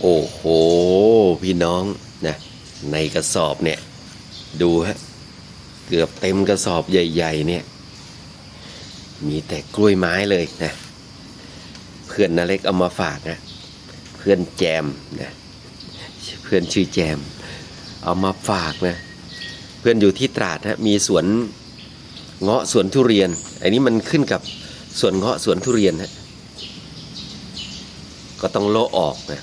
โอ้โห พี่น้องนะในกระสอบเนี่ย ดูฮะ เกือบเต็มกระสอบใหญ่ ๆ เนี่ย มีแต่กล้วยไม้เลยนะ เพื่อนนาเล็กเอามาฝากนะเพื่อนแจมนะเพื่อนชื่อแจม เอามาฝากนะ เพื่อนอยู่ที่ตราดฮะมีสวนเงาะสวนทุเรียน อันนี้มันขึ้นกับสวนเงาะสวนทุเรียนฮะก็ต้องโลออกนะ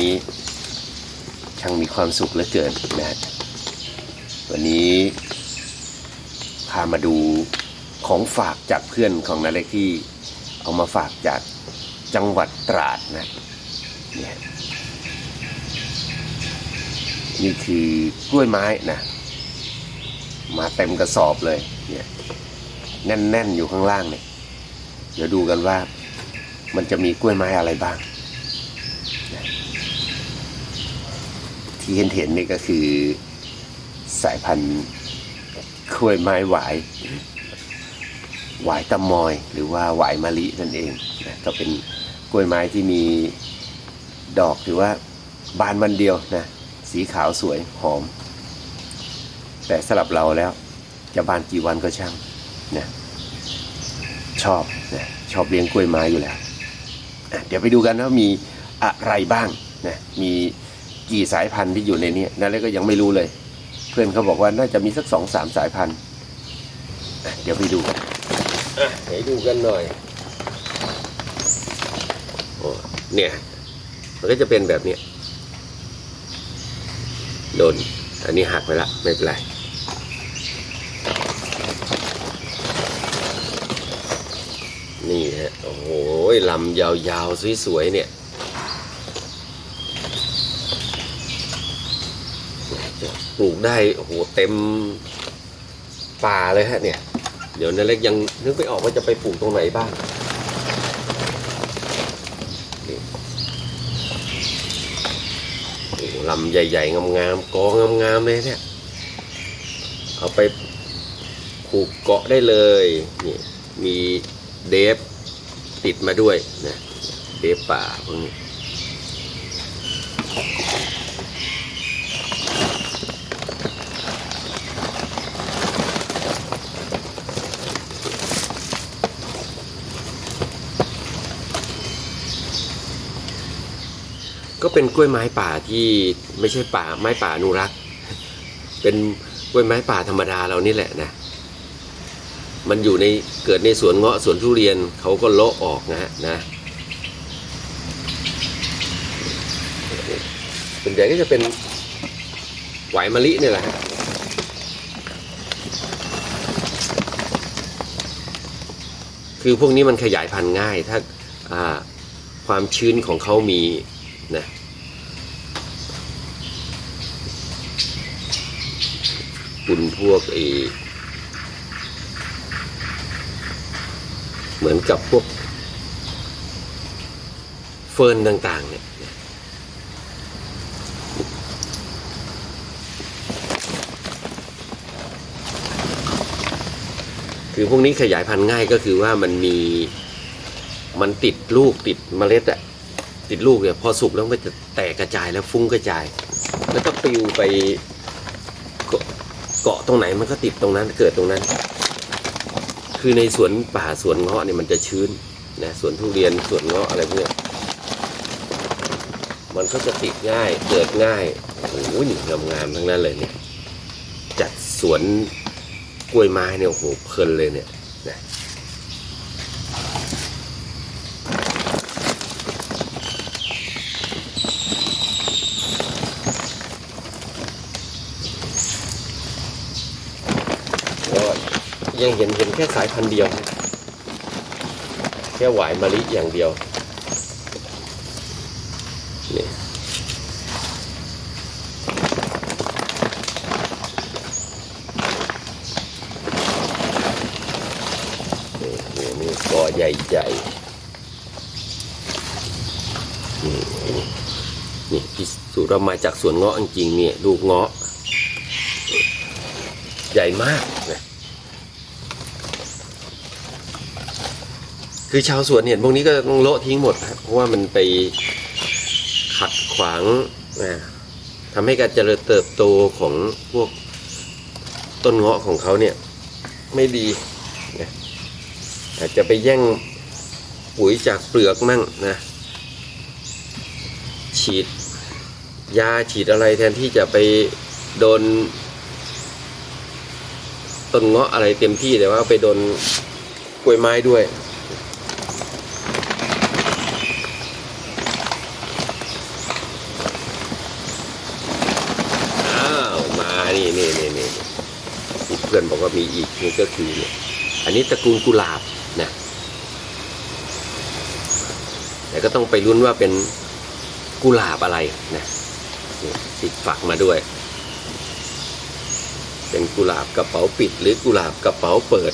นี้ ช่างมีความสุขเหลือเกินนะวันนี้พามาดูของฝากจากเพื่อนของนาเล็กที่เอามาฝากจากจังหวัดตราดนะเนี่ยนี่คือกล้วยไม้นะมาเต็มกระสอบเลยเนี่ยแน่นๆอยู่ข้างล่างเนี่ยเดี๋ยวดูกันว่ามันจะมีกล้วยไม้อะไรบ้างนะ ที่เห็นเห็นนี่ก็คือสายพันธุ์กล้วยไม้หวายหวายตะมอย หรือว่าหวายมะลินั่นเองนะก็เป็นกล้วยไม้ที่มีดอกหรือว่าบานวันเดียวนะสีขาวสวยหอม แต่สำหรับเราแล้ว จะบานกี่วันก็ช่างนะชอบนะชอบเลี้ยงกล้วยไม้อยู่แล้วอะเดี๋ยวไปดูกันว่ามีอะไรบ้างนะมี กี่สายพันธุ์ที่อยู่ในนี้นั่นเลยก็ยังไม่รู้เลย เพื่อนเขาบอกว่าน่าจะมีสักสองสามสายพันธุ์เดี๋ยวไปดูกันอะให้ดูกันหน่อยโอ้เนี่ยมันก็จะเป็นแบบนี้โดนอันนี้หักไปละไม่เป็นไรนี่ฮะโอ้โหลำยาวๆสวยๆเนี่ย จะ ปลูกได้โอ้โหเต็มป่าเลยฮะเนี่ย เดี๋ยวนาเล็กยังนึกไม่ออกว่าจะไปปลูกตรงไหนบ้างโอ้ลำใหญ่ ๆ งามๆกองงามๆเลยเนี่ย เอาไปผูกเกาะได้เลยนี่มีเดฟติดมาด้วยนะเดฟป่าพวกนี้ ก็เป็นกล้วยไม้ป่าที่ไม่ใช่ป่าไม้ป่าอนุรักษ์ เป็นกล้วยไม้ป่าธรรมดาเรานี่แหละนะ มันอยู่ในเกิดในสวนเงาะสวนทุเรียนเขาก็โลาะออกนะฮะนะส่วนใหญ่ก็จะเป็นไหวมะลิเนี่ยแหละฮะคือพวกนี้มันขยายพันธุ์ง่ายถ้าความชื้นของเขามี นะปุ่นพวกไอเหมือนกับพวก เฟิร์นต่าง ๆ เนี่ยคือพวกนี้ขยายพันธุ์ง่ายก็คือว่ามันมีมันติดลูกติดเมล็ดอะ ติดลูกเนี่ยพอสุกแล้วมันก็จะแตกกระจายแล้วฟุ้งกระจาย แล้วก็ปลิวไปเกาะตรงไหนมันก็ติดตรงนั้นเกิดตรงนั้น คือในสวนป่าสวนเงาะเนี่ยมันจะชื้นนะสวนทุเรียนสวนเงาะอะไรพวกเนี้ยมันก็จะติดง่ายเกิดง่ายโอ้โหงามงามๆทั้งนั้นเลยเนี่ยจัดสวนกล้วยไม้เนี่ยโอ้โหเพลินเลยเนี่ยนะ ยังเห็นเห็นแค่สายพันธุ์เดียว แค่หวายมะลิอย่างเดียวนี่นี่นี่นี่กอใหญ่ๆนี่นี่นี่พิสูจน์เรามาจากสวนเงาะจริงๆเนี่ยลูกเงาะ ใหญ่มากนะ คือชาวสวนเห็นพวกนี้ก็ต้องโละทิ้งหมดครับเพราะว่ามันไปขัดขวางนะทำให้การเจริญเติบโตของพวกต้นเงาะของเขาเนี่ย ไม่ดีนะอาจจะไปแย่งปุ๋ยจากเปลือกมั่งนะ ฉีดยาฉีดอะไรแทนที่จะไปโดน ต้นเงาะอะไรเต็มที่แต่ว่าไปโดนกล้วยไม้ด้วย อ้าว มา นี่นี่นี่นี่มีเพื่อนบอกว่ามีอีกนี่ก็คือเนี่ยอันนี้ตระกูลกุหลาบนะแต่ก็ต้องไปลุ้นว่าเป็นกุหลาบอะไรนะนี่ติดฝักมาด้วย เป็นกุหลาบกระเป๋าปิดหรือกุหลาบกระเป๋าเปิด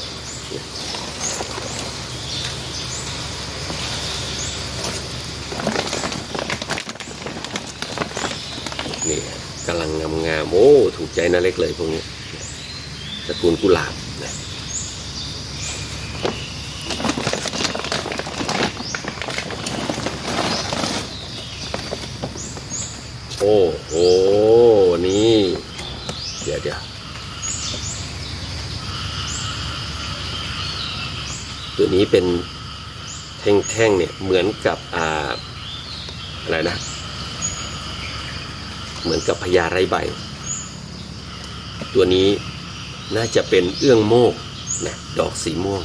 นี่กำลังงามโอ้ถูกใจนาเล็กเลยพวกนี้ตระกูลกุหลาบนะโอ้โหนี่ เดี๋ยวเดี๋ยวตัวนี้เป็นแท่งๆเนี่ยเหมือนกับอ่าอะไรนะ เหมือนกับพญาไรใบ ตัวนี้น่าจะเป็นเอื้องโมกนะดอกสีม่วง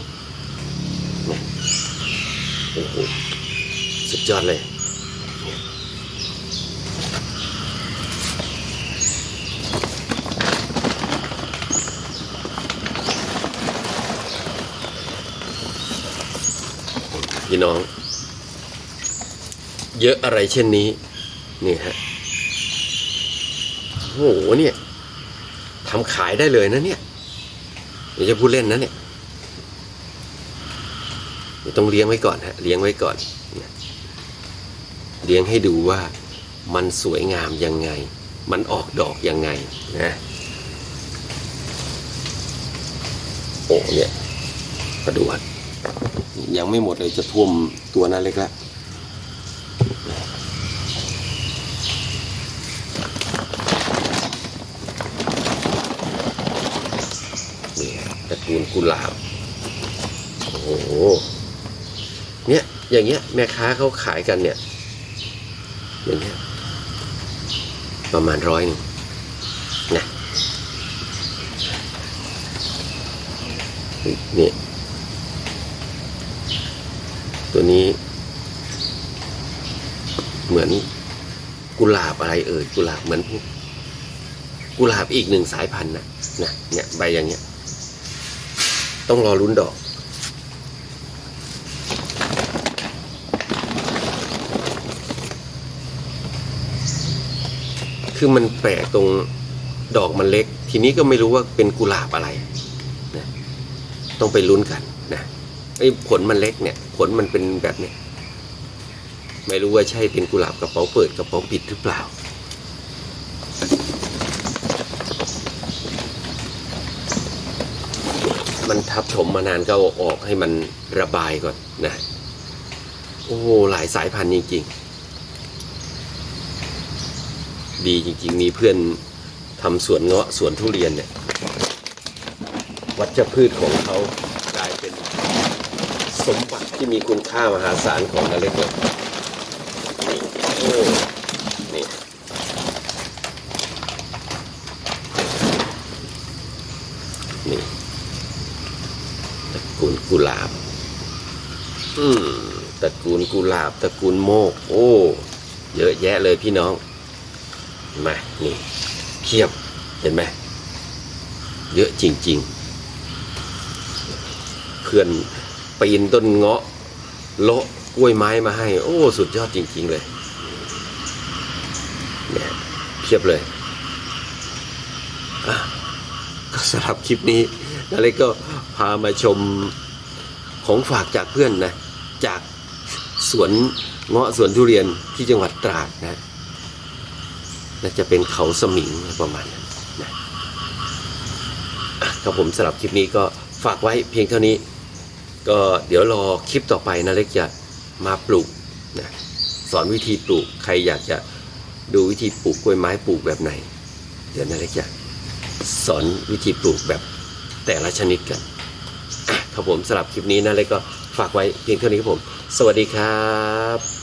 นะโอ้โหสุดยอดเลยพี่น้อง เยอะอะไรเช่นนี้ นี่ฮะ หเนี่ยทำขายได้เลยนะเนี่ยไม่จะพูดเล่นนะเนี่ยต้องเลี้ยงไว้ก่อนฮะเลี้ยงไว้ก่อน เลี้ยงให้ดูว่ามันสวยงามยังไง มันออกดอกยังไงนะโอ้เนี่ยมาดูยังไม่หมดเลยจะท่วมตัวนั้นเล็กแล้ว นี่ตระ กูลกุหลาบโอ้โหเนี่ยอย่างเงี้ยแม่ค้าเขาขายกันเนี่ยอย่างเงี้ยประมาณร้อยหนึ่งนะนี่ตัวนี้ เหมือนกุหลาบอะไรเอ่ยกุหลาบเหมือนกกุหลาบอีกหนึ่งสายพันธุ์นะนะเนี่ยใบอย่างเงี้ย ต้องรอลุ้นดอก คือมันแปลกตรงดอกมันเล็ก ทีนี้ก็ไม่รู้ว่าเป็นกุหลาบอะไรนะต้องไปลุ้นกันนะไอ้ผลมันเล็กเนี่ย ผลมันเป็นแบบเนี้ยไม่รู้ว่าใช่เป็นกุหลาบกระเป๋าเปิดกระเป๋าปิดหรือเปล่า มันทับถมมานานก็ออกให้มันระบายก่อนนะ โอ้โหหลายสายพันธุ์จริงๆ ดีจริง ๆ มีเพื่อนทำสวนเงาะสวนทุเรียนเนี่ย วัชพืชของเขากลายเป็นสมบัติที่มีคุณค่ามหาศาลของนเล็กเลยนี่โอ้นี่นี่ตระ กูลกุหลาบ อืมตระกูลกุหลาบตระกูลโมก โอ้ เยอะแยะเลยพี่น้องมานี่เพียบเห็นไหมเยอะจริงๆพื่อนปีนต้นเงาะโละกล้วยไม้มาให้ โอ้ สุดยอดจริง ๆ เลยเนี่ยเพียบเลยอะก็สำหรับคลิปนี้นาเล็กก็พามาชม ของฝากจากเพื่อนนะจากสวนเงาะสวนทุเรียนที่จังหวัดตราดนะน่าจะเป็นเขาสมิงประมาณนั้นนะครับผมสำหรับคลิปนี้ก็ฝากไว้เพียงเท่านี้ ก็เดี๋ยวรอคลิปต่อไปนะเล็กจะมาปลูกนะสอนวิธีปลูกใครอยากจะดูวิธีปลูกกล้วยไม้ปลูกแบบไหน เดี๋ยวนาเล็กจะสอนวิธีปลูกแบบแต่ละชนิดกัน ครับผมสำหรับคลิปนี้นะเล็กก็ฝากไว้เพียงเท่านี้ครับผม สวัสดีครับ